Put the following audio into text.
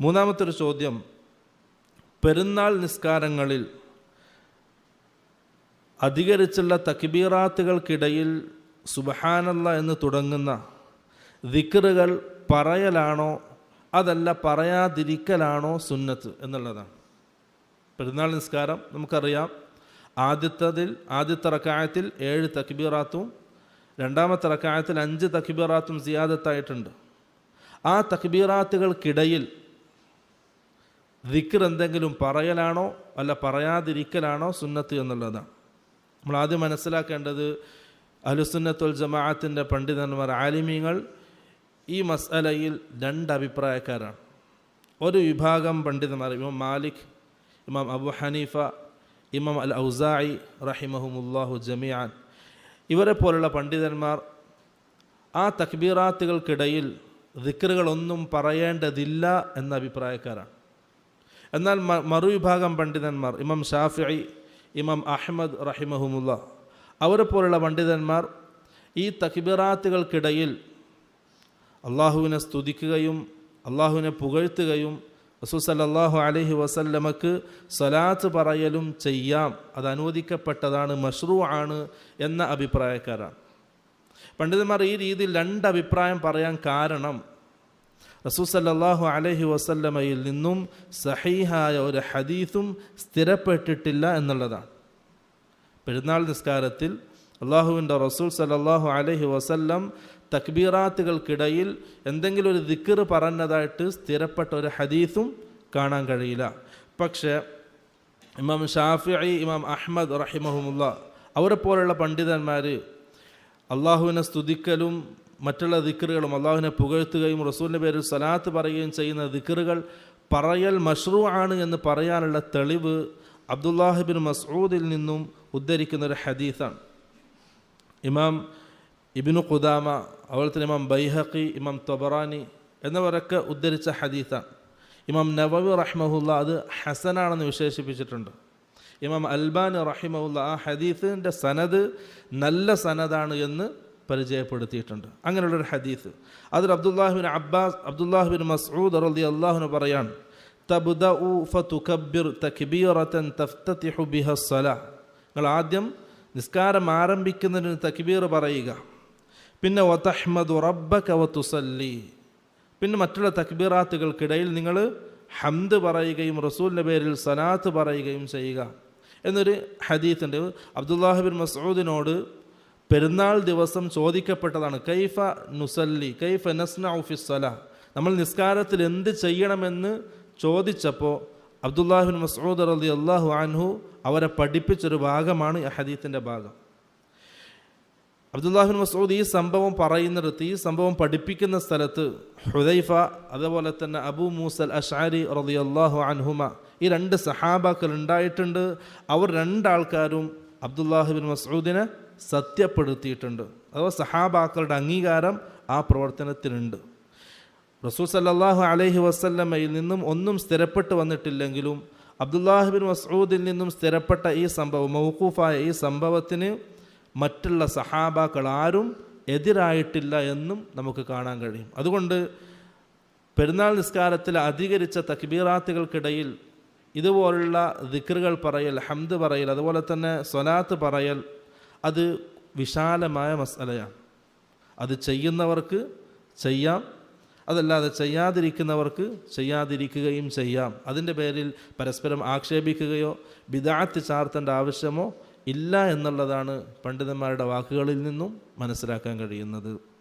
മൂന്നാമത്തെ ഒരു ചോദ്യം. പെരുന്നാൾ നിസ്കാരങ്ങളിൽ അധികരിച്ചുള്ള തക്ബീറാത്തുകൾക്കിടയിൽ സുബഹാനല്ല എന്ന് തുടങ്ങുന്ന ദിക്റുകൾ പറയലാണോ? അതല്ല പറയാതിരിക്കലാണോ സുന്നത്ത് എന്നുള്ളതാണ്. പെരുന്നാൾ നിസ്കാരം നമുക്കറിയാം. ആദ്യത്തതിൽ ആദ്യത്തെ റക്കായത്തിൽ ഏഴ് തക്ബീറാത്തും രണ്ടാമത്തെ റക്കായത്തിൽ അഞ്ച് തക്ബീറാത്തും സിയാദത്തായിട്ടുണ്ട്. ആ തക്ബീറാത്തുകൾക്കിടയിൽ ദിക്ർ എന്തെങ്കിലും പറയലാണോ അല്ല പറയാതിരിക്കലാണോ സുന്നത്ത് എന്നുള്ളതാണ്. നമ്മൾ ആദ്യം മനസ്സിലാക്കേണ്ടത് അലുസുന്നത്തുൽ ജമാഅത്തിന്റെ പണ്ഡിതന്മാർ ആലിമീങ്ങൾ ഈ മസലയിൽ രണ്ട് അഭിപ്രായക്കാരാണ്. ഒരു വിഭാഗം പണ്ഡിതന്മാർ ഇമാം മാലിക് ഇമാം അബു ഹനീഫ ഇമാം അൽ ഔസായി റഹിമഹുമുല്ലാഹു ജമിയാൻ ഇവരെ പോലുള്ള പണ്ഡിതന്മാർ ആ തക്ബീറാത്തുകൾക്കിടയിൽ ദിക്റുകളൊന്നും പറയേണ്ടതില്ല എന്ന അഭിപ്രായക്കാരാണ്. എന്നാൽ മറുവിഭാഗം പണ്ഡിതന്മാർ ഇമാം ഷാഫി ഇമാം അഹമ്മദ് റഹിമഹുമുല്ല അവരെ പോലുള്ള പണ്ഡിതന്മാർ ഈ തക്ബിറാത്തുകൾക്കിടയിൽ അള്ളാഹുവിനെ സ്തുതിക്കുകയും അള്ളാഹുവിനെ പുകഴ്ത്തുകയും റസൂസല്ലാഹു അലഹി വസല്ലമക്ക് സ്വലാത്ത് പറയലും ചെയ്യാം. അത് അനുവദിക്കപ്പെട്ടതാണ് മഷ്റൂ ആണ് എന്ന അഭിപ്രായക്കാരാണ്. പണ്ഡിതന്മാർ ഈ രീതിയിൽ രണ്ട് അഭിപ്രായം പറയാൻ കാരണം റസൂസല്ലാഹു അലഹി വസല്ലമയിൽ നിന്നും സഹീഹായ ഒരു ഹദീസും സ്ഥിരപ്പെട്ടിട്ടില്ല എന്നുള്ളതാണ്. പെരുന്നാൾ നിസ്കാരത്തിൽ അള്ളാഹുവിന്റെ റസൂൽ സല്ലല്ലാഹു അലഹി വസല്ലം തക്ബീറാത്തുകൾക്കിടയിൽ എന്തെങ്കിലും ഒരു ദിക്കർ പറഞ്ഞതായിട്ട് സ്ഥിരപ്പെട്ട ഒരു ഹദീസും കാണാൻ കഴിയില്ല. പക്ഷേ ഇമാം ഷാഫി ഇമാം അഹമ്മദ് റഹിമഹമുല്ല അവരെ പോലുള്ള പണ്ഡിതന്മാർ അള്ളാഹുവിനെ സ്തുതിക്കലും മറ്റുള്ള ദിക്കറുകളും അള്ളാഹുവിനെ പുകഴ്ത്തുകയും റസൂലിന്റെ പേരിൽ സലാത്ത് പറയുകയും ചെയ്യുന്ന ദിക്കറുകൾ പറയൽ മഷ്റൂ ആണ് എന്ന് പറയാനുള്ള തെളിവ് അബ്ദുല്ലാഹിബിൻ മസൂദിൽ നിന്നും ഉദ്ധരിക്കുന്ന ഒരു ഹദീസാണ്. ഇമാം ഇബിനു ഖുദാമ അതുപോലെ തന്നെ ഇമാം ബൈഹക്കി ഇമാം തൊബറാനി എന്നിവരൊക്കെ ഉദ്ധരിച്ച ഹദീസാണ്. ഇമാം നവവി റഹ്മഹുല്ല അത് ഹസനാണെന്ന് വിശേഷിപ്പിച്ചിട്ടുണ്ട്. ഇമാം അൽബാൻ റഹിമഹുല്ല ആ ഹദീസിന്റെ സനത് നല്ല സനദാണ് എന്ന് പരിചയപ്പെടുത്തിയിട്ടുണ്ട്. അങ്ങനെയുള്ളൊരു ഹദീസ്. അതിൽ അബ്ദുല്ലാഹിബിൻ അബ്ബാസ് അബ്ദുല്ലാഹിബിൻ മസ്ഊദ് റലി അള്ളാഹുന് പറയാണ് തബ്ദഉ ഫതുകബ്ബിർ തക്ബീറതൻ തഫ്തതിഹു ബിഹ സ്വല നിങ്ങൾ ആദ്യം നിസ്കാരം ആരംഭിക്കുന്നതിന് തക്ബീർ പറയുക. പിന്നെ വതഹ്മദു റബ്ബക വതുസല്ലി. പിന്നെ മറ്റുള്ള തക്ബീറാത്തുകൾക്കിടയിൽ നിങ്ങൾ ഹംദ് പറയുകയും റസൂലിന്റെ പേരിൽ സലാത്ത് പറയുകയും ചെയ്യുക. എന്നൊരു ഹദീത്തുണ്ട് അബ്ദുല്ലാഹിബിൻ മസൂദിനോട് പെരുന്നാൾ ദിവസം ചോദിക്കപ്പെട്ടതാണ് കൈഫ നുസല്ലി കൈഫ നസ്ന സല? നമ്മൾ നിസ്കാരത്തിൽ എന്ത് ചെയ്യണമെന്ന് ചോദിച്ചപ്പോൾ അബ്ദുല്ലാഹിൻ മസൂദ് അലി അള്ളാഹു അൻഹു അവരെ പഠിപ്പിച്ചൊരു ഭാഗമാണ് ഹദീത്തിന്റെ ഭാഗം. അബ്ദുല്ലാഹിൻ മസൂദ് ഈ സംഭവം പറയുന്നിടത്ത് ഈ സംഭവം പഠിപ്പിക്കുന്ന സ്ഥലത്ത് ഹുദൈഫ അതുപോലെ തന്നെ അബു മൂസൽ അഷാരി റലി അള്ളാഹു അൻഹുമ ഈ രണ്ട് സഹാബാക്കൾ ഉണ്ടായിട്ടുണ്ട്. അവർ രണ്ടാൾക്കാരും അബ്ദുല്ലാഹിബിൻ മസൂദിനെ സത്യപ്പെടുത്തിയിട്ടുണ്ട്. അഥവാ സഹാബാക്കളുടെ അംഗീകാരം ആ പ്രവർത്തനത്തിനുണ്ട്. റസൂൽ സല്ലാഹു അലഹി വസ്ല്ലമ്മയിൽ നിന്നും ഒന്നും സ്ഥിരപ്പെട്ട് വന്നിട്ടില്ലെങ്കിലും അബ്ദുല്ലാഹിബിൻ മസൂദിൽ നിന്നും സ്ഥിരപ്പെട്ട ഈ സംഭവം മൗക്കൂഫായ ഈ സംഭവത്തിന് മറ്റുള്ള സഹാബാക്കൾ ആരും എതിരായിട്ടില്ല എന്നും നമുക്ക് കാണാൻ കഴിയും. അതുകൊണ്ട് പെരുന്നാൾ നിസ്കാരത്തിൽ അധികരിച്ച തക്ബീറാത്തുകൾക്കിടയിൽ ഇതുപോലുള്ള ദിക്റുകൾ പറയൽ ഹംദ് പറയൽ അതുപോലെ തന്നെ സ്വലാത്ത് പറയൽ അത് വിശാലമായ മസലയാണ്. അത് ചെയ്യുന്നവർക്ക് ചെയ്യാം. അതല്ലാതെ ചെയ്യാതിരിക്കുന്നവർക്ക് ചെയ്യാതിരിക്കുകയും ചെയ്യാം. അതിന്റെ പേരിൽ പരസ്പരം ആക്ഷേപിക്കുകയോ വിദാത്തി ചാർത്തേണ്ട ആവശ്യമോ ഇല്ല എന്നുള്ളതാണ് പണ്ഡിതന്മാരുടെ വാക്കുകളിൽ നിന്നും മനസ്സിലാക്കാൻ കഴിയുന്നത്.